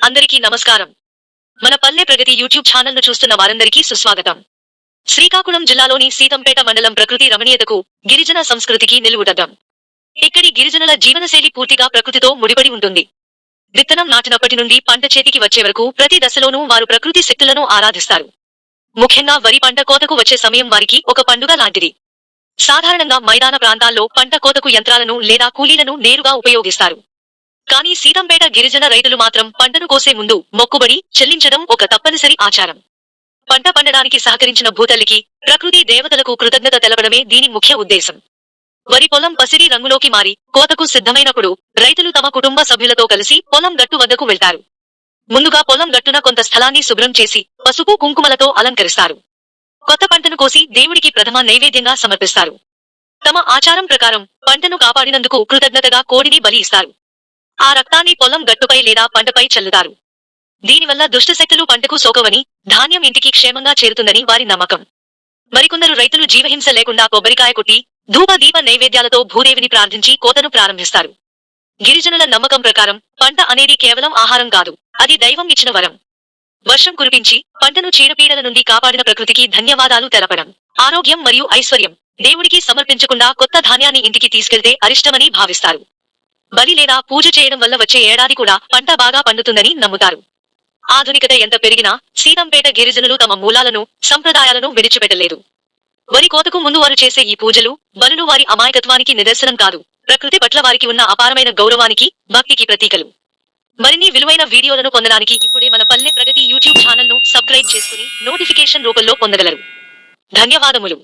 అందరికీ నమస్కారం. మన పల్లె ప్రగతి యూట్యూబ్ ఛానల్ను చూస్తున్న వారందరికీ సుస్వాగతం. శ్రీకాకుళం జిల్లాలోని సీతంపేట మండలం ప్రకృతి రమణీయతకు గిరిజన సంస్కృతికి నిలువుటద్దం ఇక్కడి గిరిజనుల జీవనశైలి పూర్తిగా ప్రకృతితో ముడిపడి ఉంటుంది? విత్తనం నాటినప్పటి నుండి పంట చేతికి వచ్చే వరకు ప్రతి దశలోనూ వారు ప్రకృతి శక్తులను ఆరాధిస్తారు. ముఖ్యంగా వరి పంట కోతకు వచ్చే సమయం వారికి ఒక పండుగ లాంటిది. సాధారణంగా మైదాన ప్రాంతాల్లో పంట కోతకు యంత్రాలను లేదా కూలీలను నేరుగా ఉపయోగిస్తారు. కానీ సీతంపేట గిరిజన రైతులు మాత్రం పంటను కోసే ముందు మొక్కుబడి చెల్లించడం ఒక తప్పనిసరి ఆచారం. పంట పండడానికి సహకరించిన భూతల్లికి ప్రకృతి దేవతలకు కృతజ్ఞత తెలపడమే దీని ముఖ్య ఉద్దేశం. వరి పొలం పసిరి రంగులోకి మారి కోతకు సిద్ధమైనప్పుడు రైతులు తమ కుటుంబ సభ్యులతో కలిసి పొలం గట్టు వద్దకు వెళ్తారు. ముందుగా పొలం గట్టున కొంత స్థలాన్ని శుభ్రం చేసి పసుపు కుంకుమలతో అలంకరిస్తారు. కొత్త పంటను కోసి దేవుడికి ప్రథమ నైవేద్యంగా సమర్పిస్తారు. తమ ఆచారం ప్రకారం పంటను కాపాడినందుకు కృతజ్ఞతగా కోడిని బలి ఇస్తారు. ఆ రక్తాన్ని పొలం గట్టుపై లేదా పంటపై చల్లుతారు. దీనివల్ల దుష్టశక్తులు పంటకు సోకవని ధాన్యం ఇంటికి క్షేమంగా చేరుతుందని వారి నమ్మకం. మరికొందరు రైతులు జీవహింస లేకుండా కొబ్బరికాయ కొట్టి ధూప దీప నైవేద్యాలతో భూదేవిని ప్రార్థించి కోతను ప్రారంభిస్తారు. గిరిజనుల నమ్మకం ప్రకారం పంట అనేది కేవలం ఆహారం కాదు అది దైవం ఇచ్చిన వరం. వర్షం కురిపించి పంటను చీడపీడల నుండి కాపాడిన ప్రకృతికి ధన్యవాదాలు తెలపడం. ఆరోగ్యం మరియు ఐశ్వర్యం దేవుడికి సమర్పించకుండా కొత్త ధాన్యాన్ని ఇంటికి తీసుకెళ్తే అరిష్టమని భావిస్తారు. బలి లేదా పూజ చేయడం వల్ల వచ్చే ఏడాది కూడా పంట బాగా పండుతుందని నమ్ముతారు. ఆధునికత ఎంత పెరిగినా సీతంపేట గిరిజనులు తమ మూలాలను సంప్రదాయాలను విడిచిపెట్టలేదు. వరి కోతకు ముందు వారు చేసే ఈ పూజలు బలులు వారి అమాయకత్వానికి నిదర్శనం కాదు. ప్రకృతి పట్ల వారికి ఉన్న అపారమైన గౌరవానికి భక్తికి ప్రతీకలు. మరిన్ని విలువైన వీడియోలను పొందడానికి ఇప్పుడే మన పల్లె ప్రగతి యూట్యూబ్ ఛానల్ను సబ్స్క్రైబ్ చేసుకుని నోటిఫికేషన్ రూపంలో పొందగలరు. ధన్యవాదములు.